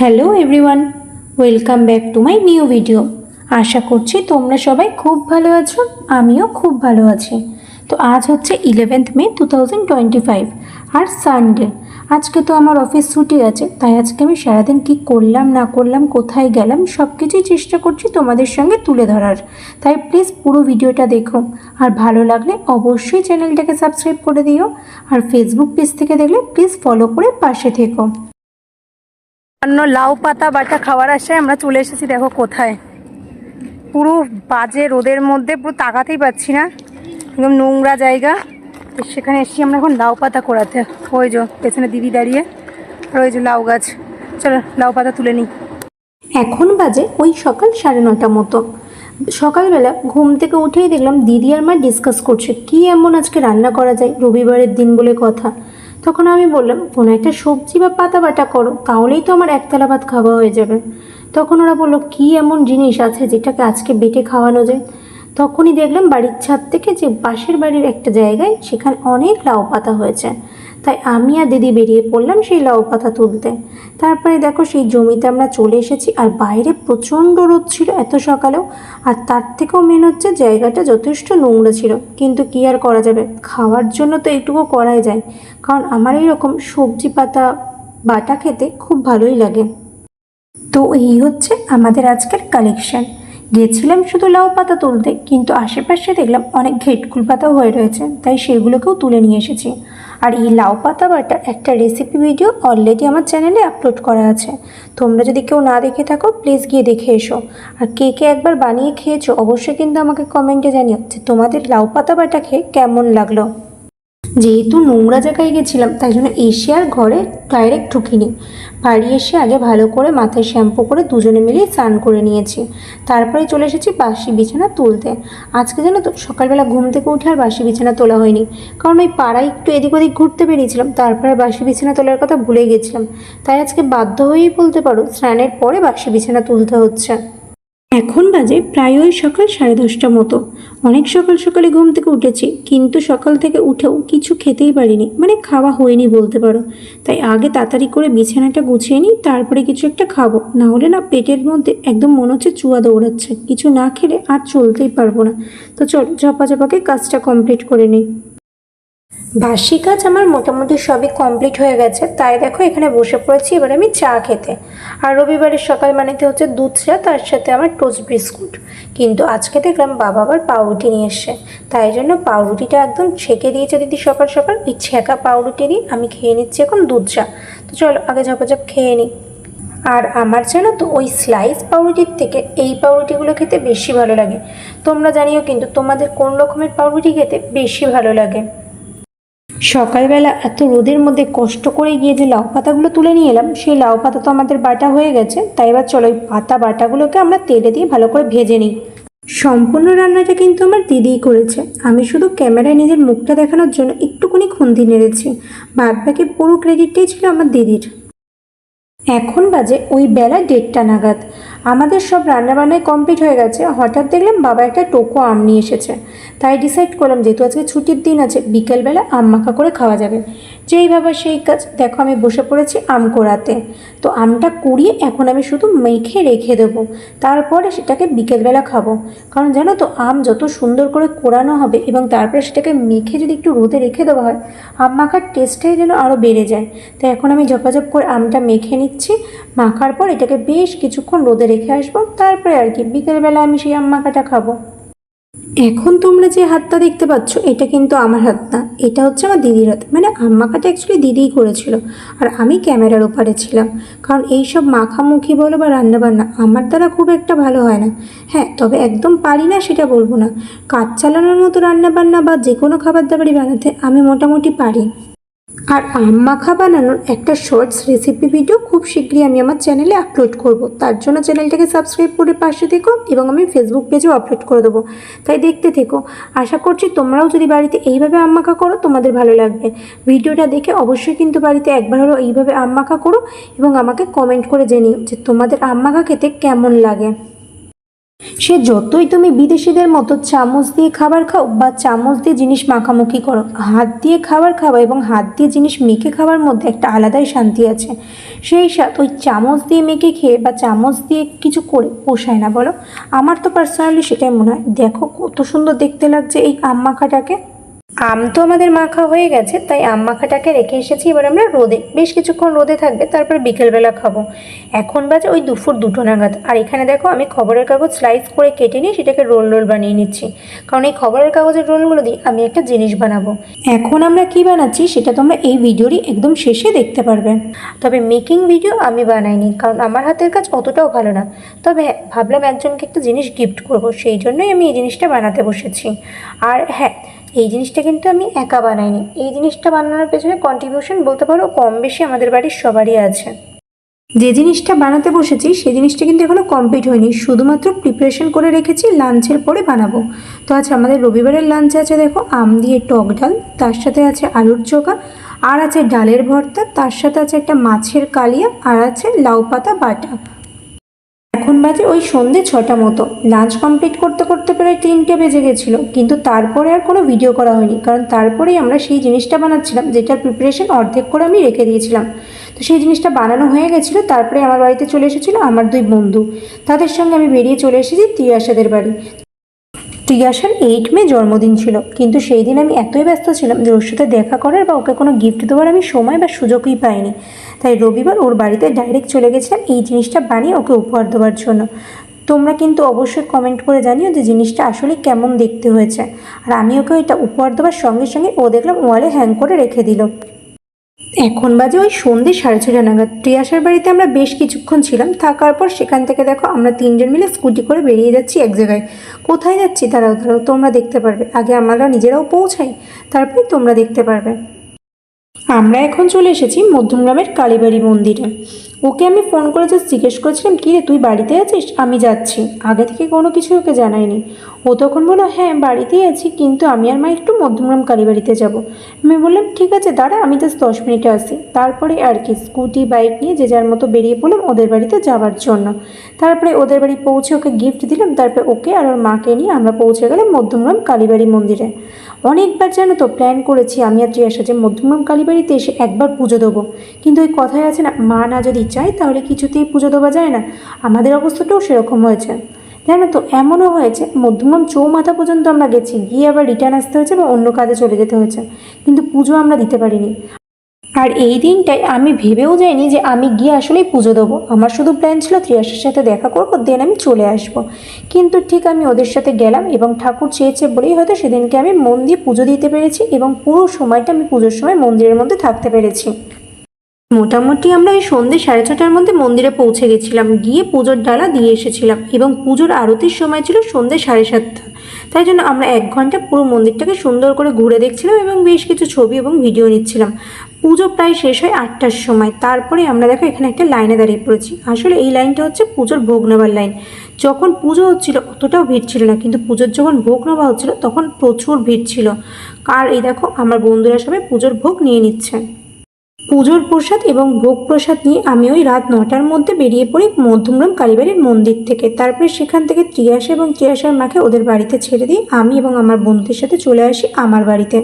Hello everyone welcome back to my new video আশা করছি তোমরা সবাই খুব ভালো আছো, আমিও খুব ভালো আছি। তো আজ হচ্ছে eleventh May two thousand twenty five আর সানডে আজকে তো আমার অফিস ছুটি আছে, তাই আজকে আমি সারাদিন কী করলাম, না করলাম, কোথায় গেলাম সব কিছুই চেষ্টা করছি তোমাদের সঙ্গে তুলে ধরার। তাই প্লিজ পুরো ভিডিওটা দেখো। আর ভালো লাগলে অবশ্যই চ্যানেলটাকে সাবস্ক্রাইব করে দিও। আর ফেসবুক পেজ থেকে দেখলে প্লিজ ফলো করে পাশে থেকো। অন্য লাউ পাতা বাটা খাওয়ার আশায় আমরা চলে এসেছি, দেখো কোথায়। পুরো বাজে রোদের মধ্যে, পুরো তাকাতেই পাচ্ছি না। একদম নোংরা জায়গা। সেখানে এসেছি আমরা এখন লাউ পাতা করাতে ওই যে, পেছনে দিদি দাঁড়িয়ে। আর ওই যে লাউ গাছ। চলো, লাউ পাতা তুলে নিই। এখন বাজে ওই সকাল সাড়ে নটা মতো। সকালবেলা ঘুম থেকে উঠেই দেখলাম দিদি আর মা ডিসকাস করছে, কি এমন আজকে রান্না করা যায়, রবিবারের দিন বলে কথা। তখন আমি বললাম, কোনো একটা সবজি বা পাতা বাটা করো, তাহলেই তো আমার একতলা ভাত খাওয়া হয়ে যাবে। তখন ওরা বলল, কি এমন জিনিস আছে যেটাকে আজকে বেটে খাওয়ানো যায়? তখনই দেখলাম বাড়ির ছাদ থেকে যে পাশের বাড়ির একটা জায়গায় সেখানে অনেক লাউ পাতা হয়েছে। তাই আমি আর দিদি বেরিয়ে পড়লাম সেই লাউ পাতা তুলতে। তারপরে দেখো সেই জমিতে আমরা চলে এসেছি আর বাইরে প্রচণ্ড রোদ ছিল এত সকালেও। আর তার থেকেও মেন হচ্ছে জায়গাটা যথেষ্ট নোংরা ছিল। কিন্তু কি আর করা যাবে? খাওয়ার জন্য তো একটুকু করাই যায়। কারণ আমার এইরকম সবজি পাতা, বাটা খেতে খুব ভালোই লাগে। তো এই হচ্ছে আমাদের আজকের কালেকশন গেছিলাম শুধু লাউ পাতা তুলতে, কিন্তু আশেপাশে দেখলাম অনেক ঘেটকুল পাতাও হয়ে রয়েছে, তাই সেগুলোকেও তুলে নিয়ে এসেছি। আর এই লাউ পাতা বাটা একটা রেসিপি ভিডিও অলরেডি আমার চ্যানেলে আপলোড করা আছে। তোমরা যদি কেউ না দেখে থাকো প্লিজ গিয়ে দেখে এসো। আর কে কে একবার বানিয়ে খেয়েছো, অবশ্যই কিন্তু আমাকে কমেন্টে জানিও যে তোমাদের লাউ পাতা বাটা খেয়ে কেমন লাগল। যেহেতু নোংরা জায়গায় গেছিলাম, তাই জন্য এসে আর ঘরে ডাইরেক্ট ঢুকিনি। বাড়ি এসে আগে ভালো করে মাথায় শ্যাম্পু করে দুজনে মিলে স্নান করে নিয়েছি। তারপরে চলে এসেছি বাসি বিছানা তুলতে। আজকে যেন তো সকালবেলা ঘুম থেকে উঠে আর বাসি বিছানা তোলা হয়নি। কারণ ওই পাড়ায় একটু এদিক ওদিক ঘুরতে বেরিয়েছিলাম, তারপরে বাসি বিছানা তোলার কথা ভুলে গেছিলাম। তাই আজকে বাধ্য হয়েই বলতে পারো, স্নানের পরে বাসি বিছানা তুলতে হচ্ছে। এখন বাজে প্রায় ওই সকাল সাড়ে দশটা মতো। অনেক সকাল সকালে ঘুম থেকে উঠেছি, কিন্তু সকাল থেকে উঠেও কিছু খেতেই পারিনি। মানে খাওয়া হয়নি বলতে পারো। তাই আগে তাড়াতাড়ি করে বিছানাটা গুছিয়ে নিই, তারপরে কিছু একটা খাব। না হলে না পেটের মধ্যে একদম মনে হচ্ছে চুয়া দৌড়াচ্ছে। কিছু না খেলে আর চলতেই পারব না। তো চল ঝপাঝপাকে কাজটা কমপ্লিট করে নিই। বাসি কাজ আমার মোটামুটি সবই কমপ্লিট হয়ে গেছে। তাই দেখো, এখানে বসে পড়েছি। এবার আমি চা খেতে। আর রবিবারের সকাল মানেতে হচ্ছে দুধ চা, তার সাথে আমার টোস্ট বিস্কুট কিন্তু আজকে দেখলাম বাবা আবার পাউরুটি নিয়ে এসছে। তাই জন্য পাউরুটিটা একদম ছেঁকে দিয়েছে দিদি সকাল সকাল। ওই ছেঁকা পাউরুটি দিয়ে আমি খেয়ে নিচ্ছি এখন দুধ চা। তো চলো, আগে ঝপাঝপ খেয়ে নিই আর আমার জানো তো, ওই স্লাইস পাউরুটির থেকে এই পাউরুটিগুলো খেতে বেশি ভালো লাগে। তোমরা জানিও কিন্তু তোমাদের কোন রকমের পাউরুটি খেতে বেশি ভালো লাগে? সকালবেলা এত রোদের মধ্যে কষ্ট করে গিয়ে যে লাউ পাতাগুলো তুলে নিয়ে এলাম, সেই লাউ পাতা তো আমাদের বাটা হয়ে গেছে। তাই এবার চলো ওই পাতা বাটাগুলোকে আমরা তেলে দিয়ে ভালো করে ভেজে নিই। সম্পূর্ণ রান্নাটা কিন্তু আমার দিদিই করেছে। আমি শুধু ক্যামেরায় নিজের মুখটা দেখানোর জন্য একটুখানি খুন্তি নেড়েছি। বাদ বাকি পুরো ক্রেডিটটাই ছিল আমার দিদির। এখন বাজে ওই বেলা দেড়টা নাগাদ। আমাদের সব রান্নাবান্নায় কমপ্লিট হয়ে গেছে। হঠাৎ দেখলাম বাবা একটা টোকো আম নিয়ে এসেছে। তাই ডিসাইড করলাম যেহেতু আজকে ছুটির দিন আছে, বিকেলবেলা আম মাখা করে খাওয়া যাবে। যেই বাবা সেই কাজ। দেখো আমি বসে পড়েছি আম কোড়াতে। তো আমটা কুড়িয়ে এখন আমি শুধু মেখে রেখে দেবো। তারপরে সেটাকে বিকেলবেলা খাব। কারণ জানো তো, আম যত সুন্দর করে কোড়ানো হবে এবং তারপরে সেটাকে মেখে যদি একটু রোদে রেখে দেওয়া হয়, আম মাখার টেস্টটাই যেন আরও বেড়ে যায়। তো এখন আমি ঝপাঝপ করে আমটা মেখে নিচ্ছি। মাখার পর এটাকে বেশ কিছুক্ষণ রোদে রেখে আসব। তারপরে আর কি, বিকেলবেলা আমি সেই আম মাখাটা খাব। এখন তোমরা যে হাতটা দেখতে পাচ্ছ, এটা কিন্তু আমার হাত না। এটা হচ্ছে আমার দিদির হাত। মানে আম্মাকাটা অ্যাকচুয়ালি দিদিই করেছিল। আর আমি ক্যামেরার ওপারে ছিলাম। কারণ এইসব মাখামুখি বলো বা রান্নাবান্না, আমার দ্বারা খুব একটা ভালো হয় না। হ্যাঁ তবে একদম পারি না সেটা বলব না। কাজ চালানোর মতো রান্নাবান্না বা যে কোনো খাবার দাবারই বানাতে আমি মোটামুটি পারি। আর আম মাখা বানানোর একটা শর্টস রেসিপি ভিডিও খুব শীঘ্রই আমি আমার চ্যানেলে আপলোড করব। তার জন্য চ্যানেলটাকে সাবস্ক্রাইব করে পাশে থেকো এবং আমি ফেসবুক পেজেও আপলোড করে দেবো। তাই দেখতে থেকো। আশা করছি তোমরাও যদি বাড়িতে এইভাবে আম মাখা করো, তোমাদের ভালো লাগবে। ভিডিওটা দেখে অবশ্যই কিন্তু বাড়িতে একবার হলো এইভাবে আম মাখা করো এবং আমাকে কমেন্ট করে জানিও যে তোমাদের আম মাখা খেতে কেমন লাগে। সে যতই তুমি বিদেশিদের মতো চামচ দিয়ে খাবার খাও বা চামচ দিয়ে জিনিস মাখামুখি করো, হাত দিয়ে খাবার খাওয়া এবং হাত দিয়ে জিনিস মেখে খাওয়ার মধ্যে একটা আলাদাই শান্তি আছে। সেই সাথে ওই চামচ দিয়ে মেখে খেয়ে বা চামচ দিয়ে কিছু করে পোষায় না বলো। আমার তো পার্সোনালি সেটাই মনে হয়। দেখো কত সুন্দর দেখতে লাগছে এই আম মাখাটাকে। আম তো আমাদের মাখা হয়ে গেছে তাই আম মাখাটাকে রেখে এসেছি। এবার আমরা রোদে বেশ কিছুক্ষণ রোদে থাকবে তারপরে বিকেলবেলা খাব। এখন বাজে ওই দুপুর দুটো নাগাদ। আর এখানে দেখো আমি খবরের কাগজ স্লাইস করে কেটে নিয়ে সেটাকে রোল রোল বানিয়ে নিচ্ছি। কারণ এই খবরের কাগজের রোলগুলো দিয়ে আমি একটা জিনিস বানাবো। এখন আমরা কি বানাচ্ছি সেটা তোমরা এই ভিডিওরই একদম শেষে দেখতে পারবে। তবে মেকিং ভিডিও আমি বানাইনি কারণ আমার হাতের কাজ অতটাও ভালো না। তবে হ্যাঁ, ভাবলাম একজনকে একটা জিনিস গিফট করব সেই জন্যই আমি এই জিনিসটা বানাতে বসেছি। আর হ্যাঁ এই জিনিসটা কিন্তু আমি একা বানাইনি। এই জিনিসটা বানানোর পেছনে কন্ট্রিবিউশন বলতে পারো কম বেশি আমাদের বাড়ির সবারই আছে। যে জিনিসটা বানাতে বসেছি, সেই জিনিসটা কিন্তু এখনও কমপ্লিট হয়নি। শুধুমাত্র প্রিপারেশন করে রেখেছি লাঞ্চের পরে বানাবো। তো আচ্ছা আমাদের রবিবারের লাঞ্চে আছে দেখো, আম দিয়ে টক ডাল, তার সাথে আছে আলুর চোখা, আর আছে ডালের ভর্তা, তার সাথে আছে একটা মাছের কালিয়া, আর আছে লাউ পাতা, বাটা। বাজে ওই সন্ধে ছটা মতো। লাঞ্চ কমপ্লিট করতে করতে প্রায় তিনটে বেজে গেছিল। কিন্তু তারপরে আর কোনো ভিডিও করা হয়নি। কারণ তারপরেই আমরা সেই জিনিসটা বানাচ্ছিলাম, যেটার প্রিপারেশন অর্ধেক করে আমি রেখে দিয়েছিলাম। তো সেই জিনিসটা বানানো হয়ে গেছিল। তারপরে আমার বাড়িতে চলে এসেছিল আমার দুই বন্ধু। তাদের সঙ্গে আমি বেরিয়ে চলে এসেছি তিয়াসাদের বাড়ি। টিয়াসার এইট মে জন্মদিন ছিল। কিন্তু সেই দিন আমি এতই ব্যস্ত ছিলাম যে ওর সাথে দেখা করার বা ওকে কোনো গিফট দেওয়ার আমি সময় বা সুযোগই পাইনি। তাই রবিবার ওর বাড়িতে ডাইরেক্ট চলে গেছিলাম এই জিনিসটা বানিয়ে ওকে উপহার দেওয়ার জন্য। তোমরা কিন্তু অবশ্যই কমেন্ট করে জানিও যে জিনিসটা আসলে কেমন দেখতে হয়েছে। আর আমি ওকে এটা উপহার দেওয়ার সঙ্গে সঙ্গে ও দেখলাম ওয়ালে হ্যাং করে রেখে দিল। এখন বাজে ওই সন্ধ্যে সাড়ে ছটা নাগাদ। প্রিয়াসার বাড়িতে আমরা বেশ কিছুক্ষণ ছিলাম। থাকার পর সেখান থেকে দেখো আমরা তিনজন মিলে স্কুটি করে বেরিয়ে যাচ্ছি এক জায়গায়। কোথায় যাচ্ছি? তারাও তারাও তোমরা দেখতে পারবে। আগে আমরা নিজেরাও পৌঁছাই, তারপরে তোমরা দেখতে পারবে। আমরা এখন চলে এসেছি মধ্যমগ্রামের কালীবাড়ি মন্দিরে। ওকে আমি ফোন করে জাস্ট জিজ্ঞেস করেছিলাম, কী রে, তুই বাড়িতে আছিস? আমি যাচ্ছি। আগে থেকে কোনো কিছু ওকে জানায়নি ও তখন বলল হ্যাঁ বাড়িতেই আছি, কিন্তু আমি আর মা একটু মধ্যমগ্রাম কালীবাড়িতে যাব। আমি বললাম, ঠিক আছে, দাঁড়া, আমি জাস্ট দশ মিনিটে আসি। তারপরে আর কি, স্কুটি, বাইক নিয়ে যে যার মতো বেরিয়ে পড়লাম ওদের বাড়িতে যাওয়ার জন্য। তারপরে ওদের বাড়ি পৌঁছে ওকে গিফট দিলাম, তারপরে ওকে আর ওর মাকে নিয়ে আমরা পৌঁছে গেলাম মধ্যমগ্রাম কালীবাড়ি মন্দিরে। অনেকবার জানো তো প্ল্যান করেছি আমি আর ত্রিয়াসা যে মধ্যমগ্রাম কালীবাড়িতে এসে একবার পুজো দেবো। কিন্তু ওই কথায় আছে না, মা না যদি চায় তাহলে কিছুতেই পুজো দেওয়া যায় না। আমাদের অবস্থাটাও সেরকম হয়েছে। জানো তো, এমনও হয়েছে মধ্যমগ্রাম চৌমাথা পর্যন্ত আমরা গেছি, গিয়ে আবার রিটার্ন আসতে হয়েছে বা অন্য কাজে চলে যেতে হয়েছে। কিন্তু পুজো আমরা দিতে পারিনি। আর এই দিনটাই আমি ভেবেও যাইনি যে আমি গিয়ে আসলেই পুজো দেবো। আমার শুধু প্ল্যান ছিল ত্রিয়াসের সাথে দেখা করব দেন আমি চলে আসব। কিন্তু ঠিক আমি ওদের সাথে গেলাম এবং ঠাকুর চেয়েছে বলেই হয়তো সেদিনকে আমি মন দিয়ে পুজো দিতে পেরেছি এবং পুরো সময়টা আমি পুজোর সময় মন্দিরের মধ্যে থাকতে পেরেছি। মোটামুটি আমরা ওই সন্ধ্যে সাড়ে ছটার মধ্যে মন্দিরে পৌঁছে গেছিলাম। গিয়ে পুজোর ডালা দিয়ে এসেছিলাম এবং পুজোর আরতির সময় ছিল সন্ধ্যে সাড়ে সাতটা। তাই জন্য আমরা এক ঘণ্টা পুরো মন্দিরটাকে সুন্দর করে ঘুরে দেখছিলাম এবং বেশ কিছু ছবি এবং ভিডিও নিচ্ছিলাম। পুজো প্রায় শেষ হয় আটটার সময়। তারপরে আমরা দেখো এখানে একটা লাইনে দাঁড়িয়ে পড়েছি। আসলে এই লাইনটা হচ্ছে পুজোর ভোগ নেবার লাইন। যখন পুজো হচ্ছিল অতটাও ভিড় ছিল না, কিন্তু পুজোর যখন ভোগ নেওয়া হচ্ছিল তখন প্রচুর ভিড় ছিল। আর এই দেখো, আমার বন্ধুরা সবাই পুজোর ভোগ নিয়ে নিচ্ছে। পুজোর প্রসাদ এবং ভোগ প্রসাদ নিয়ে আমি ওই রাত নটার মধ্যে বেরিয়ে পড়ি মধ্যমগ্রাম কালীবাড়ির মন্দির থেকে। তারপরে সেখান থেকে ত্রিয়াসা এবং ত্রিয়াশার মাকে ওদের বাড়িতে ছেড়ে দিই আমি এবং আমার বন্ধুদের সাথে চলে আসি আমার বাড়িতে।